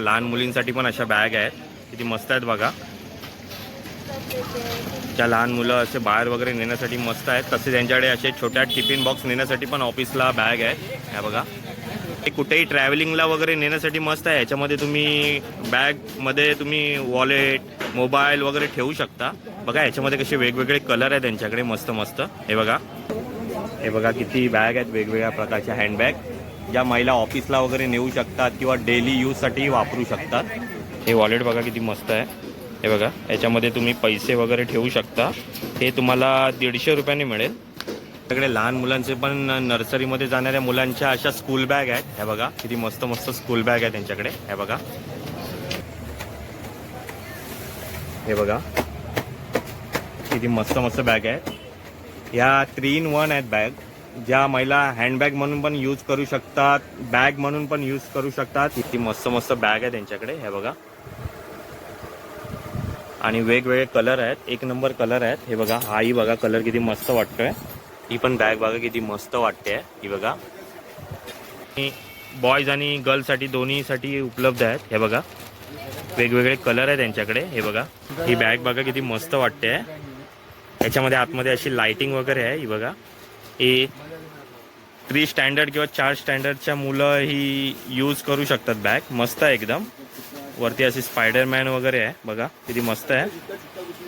लहान मुलींसाठी पण अशा बॅग आहेत. किती मस्त आहेत बघा. ज्या लहान मुलं असे बाहेर वगैरे नेण्यासाठी मस्त आहेत. तसे त्यांच्याकडे असे छोट्या टिफिन बॉक्स नेण्यासाठी पण ऑफिसला बॅग आहेत. ह्या बघा. ते कुठेही ट्रॅव्हलिंगला वगैरे नेण्यासाठी मस्त आहे. याच्यामध्ये तुम्ही बॅगमध्ये तुम्ही वॉलेट मोबाईल वगैरे ठेवू शकता. बघा याच्यामध्ये कसे वेगवेगळे कलर आहेत त्यांच्याकडे. मस्त मस्त. हे बघा. हे बघा किती बॅग आहेत. वेगवेगळ्या प्रकारच्या हँडबॅग ज्या महिला ऑफिसला वगैरे नेऊ शकतात किंवा डेली यूजसाठी वापरू शकतात? हे वॉलेट बघा किती मस्त आहे. हे बघा याच्यामध्ये तुम्ही पैसे वगैरे ठेवू शकता. हे तुम्हाला दीडशे रुपयाने मिळेल. सगळे लहान मुलांचे पण नर्सरीमध्ये जाणाऱ्या मुलांच्या अशा स्कूल बॅग आहेत. ह्या बघा किती मस्त मस्त स्कूल बॅग आहे त्यांच्याकडे. ह्या बघा. हे बघा. किती मस्त मस्त बॅग आहेत. या थ्री इन वन आहेत बॅग. ज्या महिला हँडबॅग म्हणून पण यूज करू शकतात बॅग म्हणून पण यूज करू शकतात. किती मस्त मस्त बॅग आहे त्यांच्याकडे हे बघा. आणि वेगवेगळे कलर आहेत एक नंबर कलर आहेत. हे बघा हाही बघा कलर किती मस्त वाटतोय. ही पण बॅग बघा किती मस्त वाटते ही बघा. बॉयज आणि गर्ल्ससाठी दोन्हीसाठी उपलब्ध आहेत हे बघा. वेगवेगळे कलर आहे त्यांच्याकडे हे बघा. ही बॅग बघा किती मस्त वाटते. याच्यामध्ये आतमध्ये अशी लाइटिंग वगैरे आहे ही बघा. ए थ्री स्टँडर्ड किंवा चार स्टँडर्डच्या मुलं ही यूज करू शकतात बॅग मस्त आहे एकदम. वरती अशी स्पायडरमॅन वगैरे आहे. बघा किती मस्त आहे.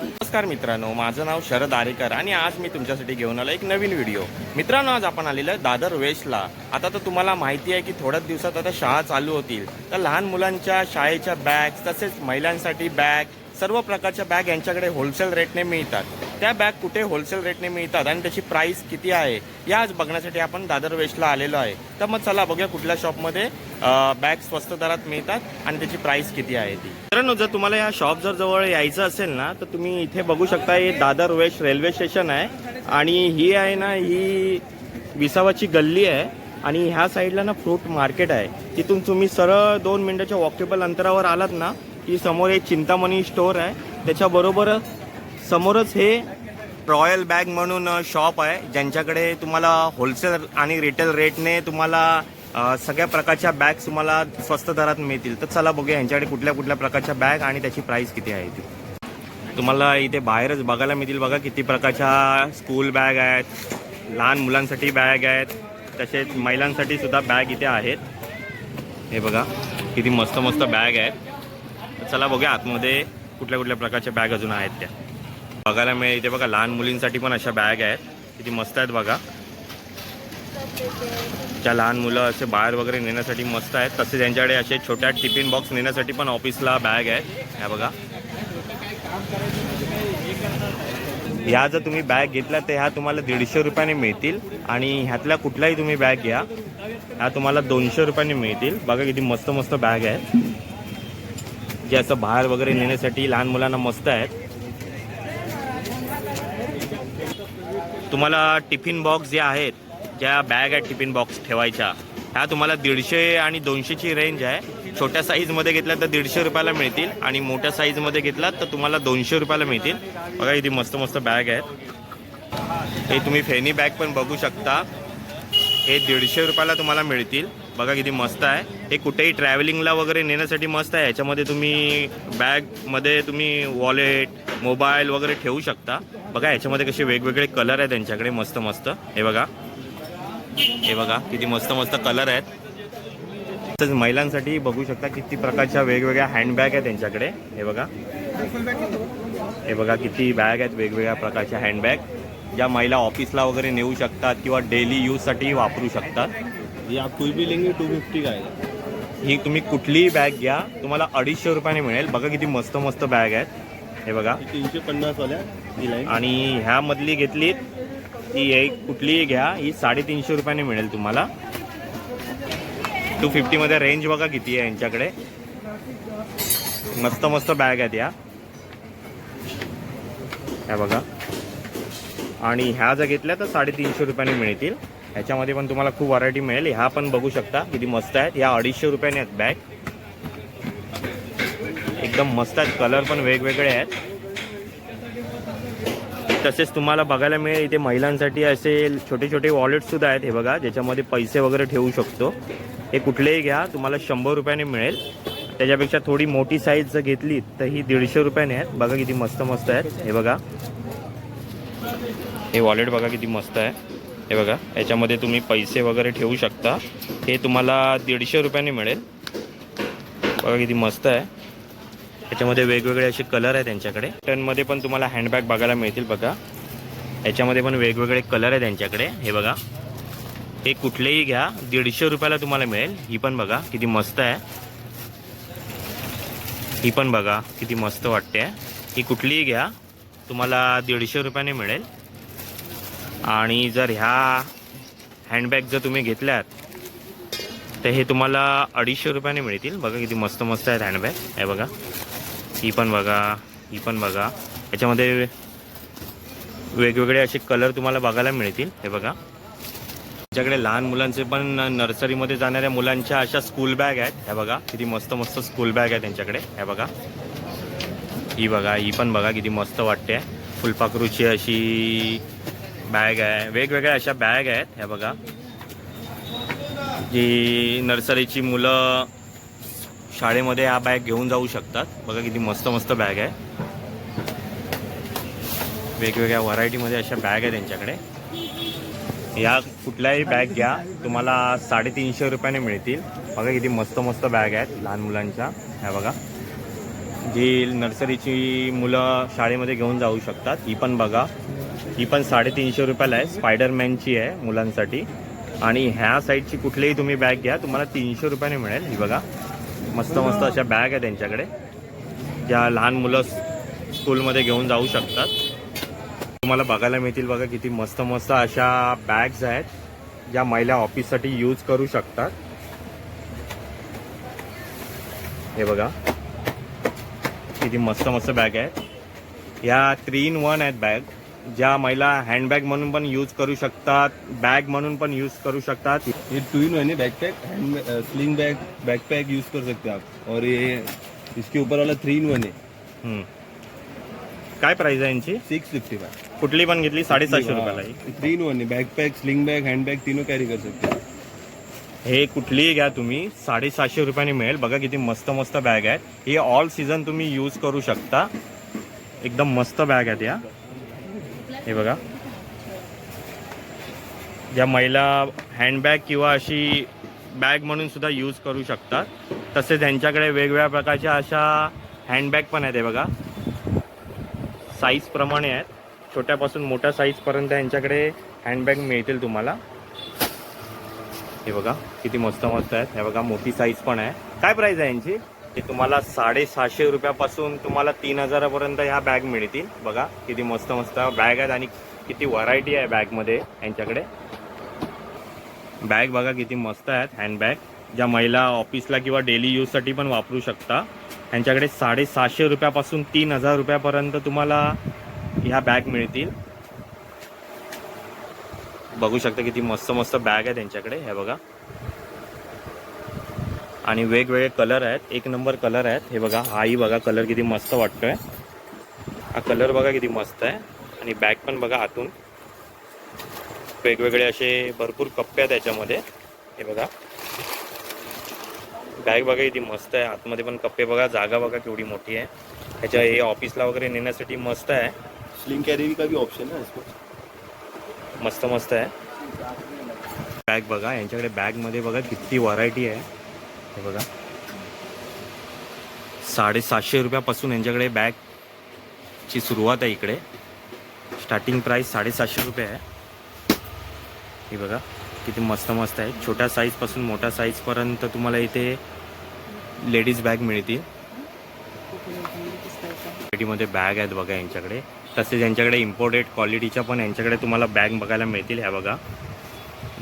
नमस्कार मित्रांनो माझं नाव शरद आरेकर आणि आज मी तुमच्यासाठी घेऊन आलो एक नवीन व्हिडिओ मित्रांनो आज आपण आलेलो आहे दादर वेस्टला. आता तर तुम्हाला माहिती आहे की थोड्याच दिवसात आता शाळा चालू होतील. तर लहान मुलांच्या शाळेच्या बॅग तसेच महिलांसाठी बॅग सर्व प्रकारच्या बॅग यांच्याकडे होलसेल रेटने मिळतात. त्या बॅग कुठे होलसेल रेटने मिळतात आणि त्याची प्राईस किती आहे या आज बघण्यासाठी आपण दादर वेस्टला आलेलो आहे. तर मग चला बघूया कुठल्या शॉपमध्ये बॅग स्वस्त दरात मिळतात आणि त्याची प्राईस किती आहे ती. मित्रांनो जर तुम्हाला या शॉप जर जवळ यायचं असेल ना तर तुम्ही इथे बघू शकता हे दादर वेस्ट रेल्वे स्टेशन आहे आणि ही आहे ना ही विसावाची गल्ली आहे आणि ह्या साईडला ना फ्रूट मार्केट आहे. तिथून तुम्ही सरळ दोन मिनिटाच्या वॉकेबल अंतरावर आलात ना की समोर एक चिंतामणी स्टोअर आहे. त्याच्याबरोबर समोरच हे रॉयल बॅग म्हणून शॉप आहे ज्यांच्याकडे तुम्हाला होलसेल आणि रिटेल रेटने तुम्हाला सगळ्या प्रकारच्या बॅग तुम्हाला स्वस्त दरात मिळतील. तर चला बघूया यांच्याकडे कुठल्या कुठल्या प्रकारच्या बॅग आणि त्याची प्राइस किती आहे ती. तुम्हाला इथे बाहेरच बघायला मिळतील बघा किती प्रकारच्या स्कूल बॅग आहेत लहान मुलांसाठी बॅग आहेत तसेच महिलांसाठी सुद्धा बॅग इथे आहेत. हे बघा किती मस्त मस्त बॅग आहेत. चला बघूया आतमध्ये कुठल्या कुठल्या प्रकारच्या बॅग अजून आहेत त्या. बघायला मिळेल. इथे बघा लहान मुलींसाठी पण अशा बॅग आहेत. किती मस्त आहेत बघा. ज्या लहान मुलं असे बाहेर वगैरे नेण्यासाठी मस्त आहेत. तसे त्यांच्याकडे असे छोट्या टिफिन बॉक्स नेण्यासाठी पण ऑफिसला बॅग आहेत. ह्या बघा. ह्या जर तुम्ही बॅग घेतल्या तर ह्या तुम्हाला दीडशे रुपयाने मिळतील. आणि ह्यातल्या कुठल्याही तुम्ही बॅग घ्या ह्या तुम्हाला दोनशे रुपयाने मिळतील. बघा किती मस्त मस्त बॅग आहेत. जे असं बाहेर वगैरे नेण्यासाठी लहान मुलांना मस्त आहेत. तुम्हाला टिफिन बॉक्स जे आहेत ज्या बॅग आहेत टिफिन बॉक्स ठेवायच्या ह्या तुम्हाला दीडशे आणि दोनशेची रेंज आहे. छोट्या साईजमध्ये घेतल्या तर दीडशे रुपयाला मिळतील आणि मोठ्या साईजमध्ये घेतलात तर तुम्हाला दोनशे रुपयाला मिळतील. बघा इथे मस्त मस्त बॅग आहेत. हे तुम्ही फेनी बॅग पण बघू शकता. हे दीडशे रुपयाला तुम्हाला मिळतील. बघा किती मस्त आहे. हे कुठेही ट्रॅव्हलिंगला वगैरे नेण्यासाठी मस्त आहे. याच्यामध्ये तुम्ही बॅगमध्ये तुम्ही वॉलेट मोबाईल वगैरे ठेवू शकता. बघा याच्यामध्ये कसे वेगवेगळे कलर आहेत त्यांच्याकडे. मस्त मस्त. हे बघा. हे बघा किती मस्त मस्त कलर आहेत. तसंच महिलांसाठी बघू शकता किती प्रकारच्या वेगवेगळ्या हँडबॅग आहेत त्यांच्याकडे. हे बघा. हे बघा किती बॅग आहेत वेगवेगळ्या प्रकारच्या हँडबॅग ज्या महिला ऑफिसला वगैरे नेऊ शकतात किंवा डेली यूजसाठी वापरू शकतात. ये आप कोई भी लेंगे टू फिफ्टी का ही तुम्ही कुठलीही बॅग घ्या. तुम्हाला अडीचशे रुपयाने मिळेल. बघा किती मस्त मस्त बॅग आहेत. हे बघा. तीनशे पन्नास वाल्या ही लाईन आणि ह्यामधली घेतली ती एक कुठलीही घ्या. ही साडेतीनशे रुपयाने मिळेल तुम्हाला. टू फिफ्टीमध्ये रेंज बघा किती आहे यांच्याकडे. मस्त मस्त बॅग आहेत या. ह्या बघा. आणि ह्या जर घेतल्या तर साडेतीनशे रुपयाने मिळतील. ह्याच्यामध्ये पण तुम्हाला खूप व्हरायटी मिळेल. ह्या पण बघू शकता किती मस्त आहेत. ह्या अडीचशे रुपयाने आहेत बॅग एकदम मस्त आहेत. कलर पण वेगवेगळे आहेत. तसेच तुम्हाला बघायला मिळेल इथे महिलांसाठी असे छोटे छोटे वॉलेटसुद्धा आहेत. हे बघा ज्याच्यामध्ये पैसे वगैरे ठेवू शकतो. हे कुठलेही घ्या तुम्हाला शंभर रुपयाने मिळेल. त्याच्यापेक्षा थोडी मोठी साईज जर घेतली तर ही दीडशे रुपयाने आहेत. बघा किती मस्त मस्त आहेत. हे बघा. हे वॉलेट बघा किती मस्त आहे. हे बघा याच्यामध्ये तुम्ही पैसे वगैरे ठेवू शकता. हे तुम्हाला दीडशे रुपयाने मिळेल. बघा किती मस्त आहे. याच्यामध्ये वेगवेगळे असे कलर आहे त्यांच्याकडे. टनमध्ये पण तुम्हाला हँडबॅग बघायला मिळतील बघा. याच्यामध्ये पण वेगवेगळे कलर आहे त्यांच्याकडे. हे बघा. हे कुठलेही घ्या. दीडशे रुपयाला तुम्हाला मिळेल. ही पण बघा किती मस्त आहे. ही पण बघा किती मस्त वाटते. ही कुठलीही घ्या. तुम्हाला दीडशे रुपयाने मिळेल. आणि जर ह्या हँडबॅग जर तुम्ही घेतल्यात तर हे तुम्हाला अडीचशे रुपयाने मिळतील. बघा किती मस्त मस्त आहेत हँडबॅग हे बघा. ही पण बघा. ही पण बघा. याच्यामध्ये वेगवेगळे असे कलर तुम्हाला बघायला मिळतील. हे बघा. आमच्याकडे लहान मुलांचे पण नर्सरीमध्ये जाणाऱ्या मुलांच्या अशा स्कूल बॅग आहेत. ह्या बघा. किती मस्त मस्त स्कूल बॅग आहे त्यांच्याकडे. ह्या बघा. ही बघा. ही पण बघा किती मस्त वाटते. फुलपाखरूची अशी बॅग आहे वेगवेगळ्या अशा बॅग आहेत ह्या बघा. जी नर्सरीची मुलं शाळेमध्ये हा बॅग घेऊन जाऊ शकतात. बघा किती मस्त मस्त बॅग आहे. वेगवेगळ्या व्हरायटीमध्ये अशा बॅग आहे त्यांच्याकडे. या कुठल्याही बॅग घ्या. तुम्हाला साडेतीनशे रुपयाने मिळतील. बघा किती मस्त मस्त बॅग आहेत लहान मुलांच्या. ह्या बघा. जी नर्सरीची मुलं शाळेमध्ये घेऊन जाऊ शकतात ही पण बघा. ही पण साडेतीनशे रुपयाला आहे. स्पायडरमॅनची आहे मुलांसाठी. आणि ह्या साईडची कुठलीही तुम्ही बॅग घ्या तुम्हाला तीनशे रुपयाने मिळेल. ही बघा. मस्त मस्त अशा बॅग आहे त्यांच्याकडे. ज्या लहान मुलं स्कूलमध्ये घेऊन जाऊ शकतात. तुम्हाला बघायला मिळतील बघा किती मस्त मस्त अशा बॅग्स आहेत ज्या महिला ऑफिससाठी यूज करू शकतात. हे बघा. किती मस्त मस्त बॅग आहेत. या थ्री इन वन आहेत बॅग ज्या महिला हँडबॅग म्हणून पण यूज करू शकतात बॅग म्हणून पण यूज करू शकतात. ये टू इन वन है backpack hand sling bag backpack use कर सकते हैं आप. और ये इसके ऊपर वाला थ्री इन वन है हम्म. काय प्राइस आहे यांची? सिक्स फिफ्टी फाइव कुठली पण घेतली साडेसातशे रुपयाला ही. थ्री इन वन है backpack sling bag hand bag तीनों कैरी कर सकते हैं हे कुठलीही घ्या तुम्ही साडेसातशे रुपयाने मिळेल. बघा किती मस्त मस्त बॅग आहेत. ही ऑल सीझन तुम्ही यूज करू शकता. एकदम मस्त बॅग आहेत या. हे बघा. ज्या महिला हँडबॅग किंवा अशी बॅग म्हणून सुद्धा यूज करू शकतात तसेच ह्यांच्याकडे वेगवेगळ्या प्रकारच्या अशा हँडबॅग पण आहेत हे बघा. साईजप्रमाणे आहेत. छोट्यापासून मोठ्या साईजपर्यंत यांच्याकडे हँडबॅग मिळतील तुम्हाला. हे बघा किती मस्त मस्त आहेत. हे बघा मोठी साईज पण आहे. काय प्राईज आहे यांची? ते तुम्हाला साडेसहाशे रुपयापासून तुम्हाला तीन हजारापर्यंत ह्या बॅग मिळतील. बघा किती मस्त मस्त बॅग आहेत आणि किती व्हरायटी आहे बॅगमध्ये यांच्याकडे. बॅग बघा किती मस्त आहेत हँडबॅग ज्या महिला ऑफिसला किंवा डेली यूजसाठी पण वापरू शकता. यांच्याकडे साडेसहाशे रुपयापासून तीन हजार रुपयापर्यंत तुम्हाला ह्या बॅग मिळतील. बघू शकता किती मस्त मस्त बॅग आहे त्यांच्याकडे हे बघा. आणि वेगवेगळे कलर आहेत. एक नंबर कलर आहेत. हे बघा हाही बघा कलर किती मस्त वाटतोय. हा कलर बघा किती मस्त आहे. आणि बॅग पण बघा आतून. वेगवेगळे असे भरपूर कप्पे आहेत त्याच्यामध्ये हे बघा. बॅग बघा किती मस्त आहे. आतमध्ये पण कप्पे बघा. जागा बघा केवढी मोठी आहे. ह्याच्या हे ऑफिसला वगैरे नेण्यासाठी मस्त आहे. स्लिंग कैरी का भी ऑप्शन है इसमें मस्त मस्त आहे. बॅग बघा यांच्याकडे बॅगमध्ये बघा किती व्हरायटी आहे. हे बघा. साडेसातशे रुपयापासून यांच्याकडे बॅगची सुरुवात आहे इकडे. स्टार्टिंग प्राईस साडेसातशे रुपये आहे. हे बघा किती मस्त मस्त आहे. छोट्या साईजपासून मोठ्या साईजपर्यंत तुम्हाला इथे लेडीज बॅग मिळतील. क्वालिटीमध्ये बॅग आहेत बघा यांच्याकडे. तसेच यांच्याकडे इम्पोर्टेड क्वालिटीच्या पण यांच्याकडे तुम्हाला बॅग बघायला मिळतील. ह्या बघा.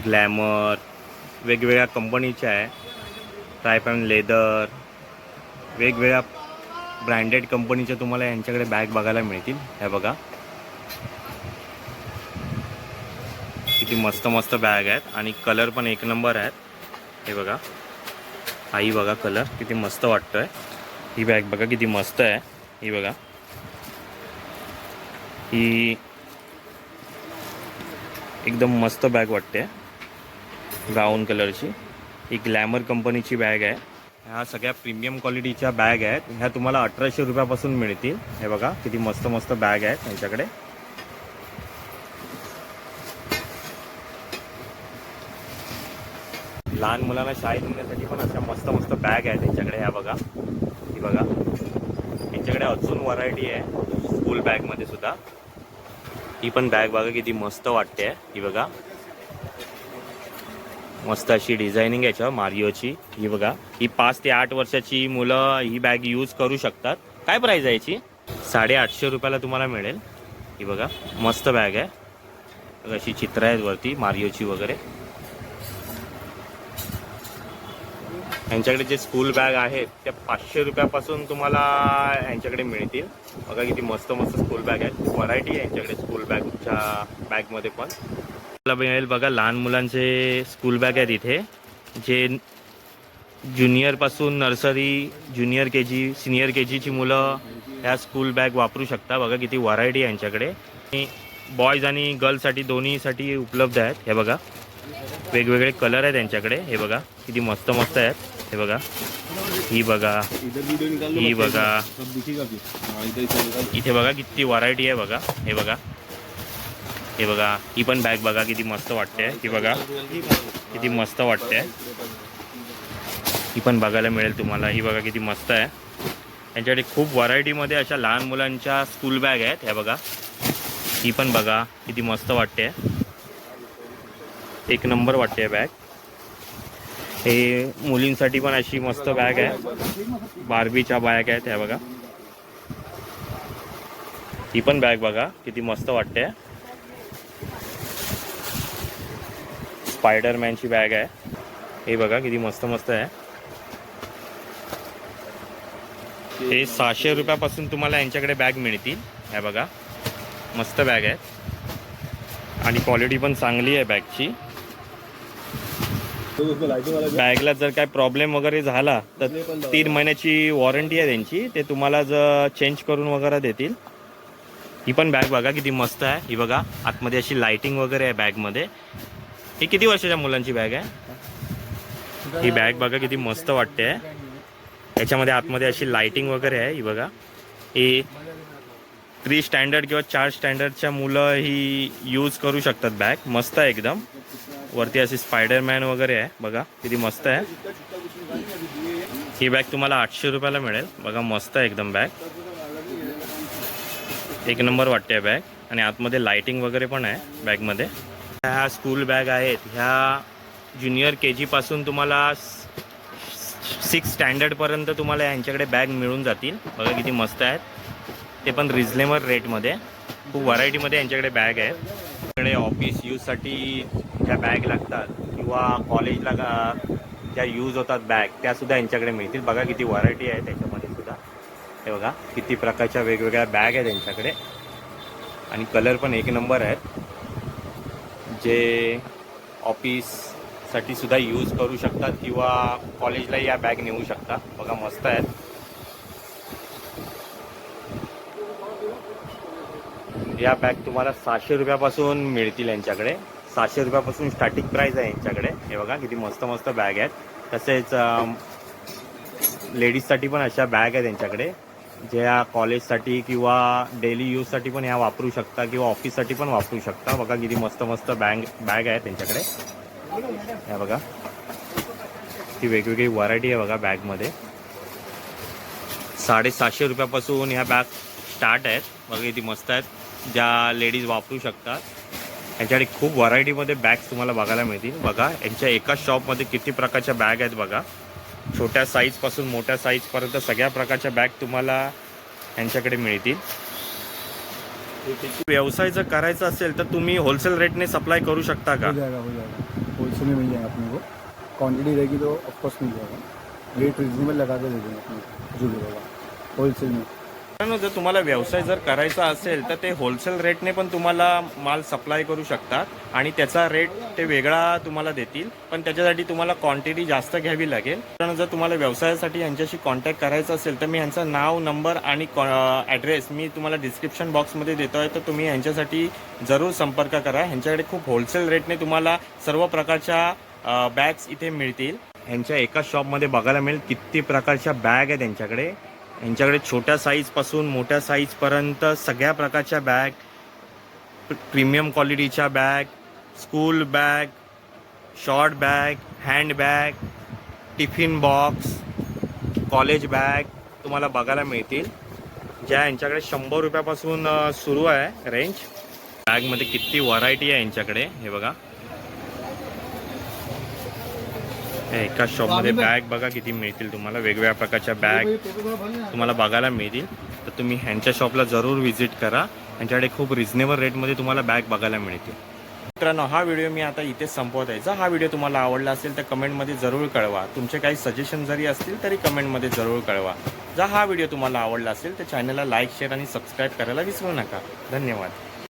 ग्लॅमर वेगवेगळ्या कंपनीच्या आहे. ट्रायपॅन लेदर वेगवेगळ्या ब्रँडेड कंपनीच्या तुम्हाला यांच्याकडे बॅग बघायला मिळतील. ह्या बघा. किती मस्त मस्त बॅग आहेत. आणि कलर पण एक नंबर आहेत. हे बघा. आई बघा कलर किती मस्त वाटतोय. ही बॅग बघा किती मस्त आहे. ही बघा. ही एकदम मस्त बॅग वाटते. ब्राऊन कलरची ही ग्लॅमर कंपनीची बॅग आहे. ह्या सगळ्या प्रीमियम क्वालिटीच्या बॅग आहेत. ह्या तुम्हाला अठराशे रुपयापासून मिळतील. हे बघा किती मस्त मस्त बॅग आहेत त्यांच्याकडे लहान मुलांना शाळेत नेण्यासाठी पण अशा मस्त मस्त बॅग आहेत त्यांच्याकडे ह्या बघा. ही बघा. त्यांच्याकडे अजून व्हरायटी आहे. स्कूल बॅगमध्ये सुद्धा. ही पण बॅग बघा किती मस्त वाटते. ही बघा. मस्त अशी डिझायनिंग आहे मारिओची. ही बघा ही पाच ते आठ वर्षाची मुलं ही बॅग यूज करू शकतात. काय प्राईज आहे याची? साडेआठशे रुपयाला तुम्हाला मिळेल. ही बघा मस्त बॅग आहे. अशी चित्र आहेत वरती मारिओची वगैरे. यांच्याकडे जे स्कूल बॅग आहेत त्या पाचशे रुपयापासून तुम्हाला यांच्याकडे मिळतील. बघा किती मस्त मस्त स्कूल बॅग आहेत. व्हरायटी आहे यांच्याकडे स्कूल बॅगच्या बॅगमध्ये पण. आपल्याला मिळेल बघा लहान मुलांचे स्कूल बॅग आहेत इथे जे ज्युनियरपासून nursery junior K G senior K जीची मुलं ह्या स्कूल बॅग वापरू शकता बघा किती व्हरायटी आहे यांच्याकडे. बॉयज आणि गर्ल्ससाठी दोन्हीसाठी उपलब्ध आहेत. हे बघा. वेगवेगळे कलर आहेत त्यांच्याकडे हे बघा. किती मस्त मस्त आहेत. हे बघा. ही बघा. ही बघा। इथे बघा किती व्हरायटी आहे बघा. हे बघा. हे बघा ही पण बॅग बघा किती मस्त वाटते. ही बघा किती मस्त वाटते. ही पण बघायला मिळेल तुम्हाला. ही बघा किती मस्त आहे. यांच्याकडे खूप व्हरायटीमध्ये अशा लहान मुलांच्या स्कूल बॅग आहेत. ह्या बघा. ही पण बघा किती मस्त वाटते. एक नंबर वाटते बॅग हे मुलींसाठी पण अशी मस्त बॅग आहे. बार्बीच्या बॅग आहेत ह्या बघा. ही पण बॅग बघा किती मस्त वाटते. स्पायडरमॅनची बॅग आहे. हे बघा किती मस्त मस्त आहे. हे सहाशे रुपयापासून तुम्हाला यांच्याकडे बॅग मिळतील. ह्या बघा मस्त बॅग आहे. आणि क्वालिटी पण चांगली आहे बॅगची बॅगला जर काय प्रॉब्लेम वगैरे झाला तर तीन महिन्याची वॉरंटी आहे त्यांची. ते तुम्हाला जर चेंज करून वगैरे देतील. ही पण बॅग बघा किती मस्त आहे. ही बघा आतमध्ये अशी लाइटिंग वगैरे आहे बॅगमध्ये ही किती वर्षाच्या मुलांची बॅग आहे? ही बॅग बघा किती मस्त वाटते. याच्यामध्ये आतमध्ये अशी लाइटिंग वगैरे आहे ही बघा. ही थ्री स्टँडर्ड किंवा चार स्टँडर्डच्या मुलं ही यूज करू शकतात बॅग मस्त आहे एकदम. वरती अशी स्पायडरमॅन वगैरे आहे बघा. किती मस्त आहे. ही बॅग तुम्हाला आठशे रुपयाला मिळेल. बघा मस्त आहे एकदम बॅग एक नंबर वाटते बॅग आणि आतमध्ये लाइटिंग वगैरे पण आहे बॅगमध्ये ह्या स्कूल बॅग आहेत. ह्या ज्युनियर के जीपासून तुम्हाला सिक्स स्टँडर्डपर्यंत तुम्हाला यांच्याकडे बॅग मिळून जातील. बघा किती मस्त आहेत. ते पण रिजनेबल रेटमध्ये खूप व्हरायटीमध्ये यांच्याकडे बॅग आहेत. आपल्याकडे ऑफिस यूजसाठी ज्या बॅग लागतात. किंवा कॉलेजला ज्या यूज होतात बॅग त्यासुद्धा यांच्याकडे मिळतील. बघा किती व्हरायटी आहे त्याच्यामध्ये सुद्धा. हे बघा किती प्रकारच्या वेगवेगळ्या बॅग आहेत त्यांच्याकडे आणि कलर पण एक नंबर आहेत. जे ऑफिससाठी सुद्धा यूज करू शकतात किंवा कॉलेजला या बॅग नेऊ शकता बघा मस्त आहेत. या बॅग तुम्हाला सहाशे रुपयापासून मिळतील यांच्याकडे. सहाशे रुपयापासून स्टार्टिंग प्राईस आहे यांच्याकडे. हे बघा किती मस्त मस्त बॅग आहेत. तसेच लेडीजसाठी पण अशा बॅग आहेत यांच्याकडे. ज्या कॉलेजसाठी किंवा डेली यूजसाठी पण ह्या वापरू शकता किंवा ऑफिससाठी पण वापरू शकता. बघा किती मस्त मस्त बॅग बॅग आहे त्यांच्याकडे. ह्या बघा. ती वेगवेगळी व्हरायटी आहे बघा बॅगमध्ये. साडेसातशे रुपयापासून ह्या बॅग स्टार्ट आहेत. बघा किती मस्त आहेत. ज्या लेडीज वापरू शकतात. यांच्याकडे खूप व्हरायटीमध्ये बॅग्स तुम्हाला बघायला मिळतील. बघा यांच्या एकाच शॉपमध्ये किती प्रकारच्या बॅग आहेत बघा. छोट्या साईजपासून मोठ्या साईजपर्यंत सगळ्या प्रकारच्या बॅग तुम्हाला यांच्याकडे मिळतील. व्यवसाय जर करायचा असेल तर तुम्ही होलसेल रेटने सप्लाय करू शकता का? हो जाएगा हो जाएगा. होलसेल में मिल जाएगा अपने को क्वांटिटी रहेगी तो ऑफकोर्स मिल जाएगा. रेट रिजनेबल लगा के दे देंगे अपने को जो होलसेल में. मित्रांनो जर तुम्हाला व्यवसाय जर करायचा असेल तर ते होलसेल रेटने पण तुम्हाला माल सप्लाय करू शकतात आणि त्याचा रेट ते वेगळा तुम्हाला देतील. पण त्याच्यासाठी तुम्हाला क्वांटिटी जास्त घ्यावी लागेल. कारण जर तुम्हाला व्यवसायासाठी यांच्याशी कॉन्टॅक्ट करायचा असेल तर मी यांचं नाव नंबर आणि ॲड्रेस मी तुम्हाला डिस्क्रिप्शन बॉक्समध्ये देतो आहे. तर तुम्ही यांच्यासाठी जरूर संपर्क करा. ह्यांच्याकडे खूप होलसेल रेटने तुम्हाला सर्व प्रकारच्या बॅग्स इथे मिळतील. ह्यांच्या एका शॉपमध्ये बघायला मिळेल किती प्रकारच्या बॅग आहे त्यांच्याकडे यांच्याकडे छोट्या साईजपासून मोठ्या साईजपर्यंत सगळ्या प्रकारच्या बॅग प्रीमियम क्वालिटीच्या bag school bag short bag hand bag tiffin box college bag तुम्हाला बघायला मिळतील. ज्या यांच्याकडे शंभर रुपयापासून सुरू आहे रेंज बॅगमध्ये किती व्हरायटी आहे यांच्याकडे हे बघा हे एका शॉपमध्ये बॅग बघा किती मिळतील तुम्हाला. वेगवेगळ्या प्रकारच्या बॅग तुम्हाला बघायला मिळतील. तर तुम्ही ह्यांच्या शॉपला जरूर व्हिजिट करा. यांच्याकडे खूप रिझनेबल रेटमध्ये तुम्हाला बॅग बघायला मिळतील. मित्रांनो हा व्हिडिओ मी आता इथेच संपवत आहे जर हा व्हिडिओ तुम्हाला आवडला असेल तर कमेंटमध्ये जरूर कळवा. तुमचे काही सजेशन जरी असतील तरी कमेंटमध्ये जरूर कळवा. जर हा व्हिडिओ तुम्हाला आवडला असेल तर चॅनलला लाईक शेअर आणि सबस्क्राईब करायला विसरू नका. धन्यवाद.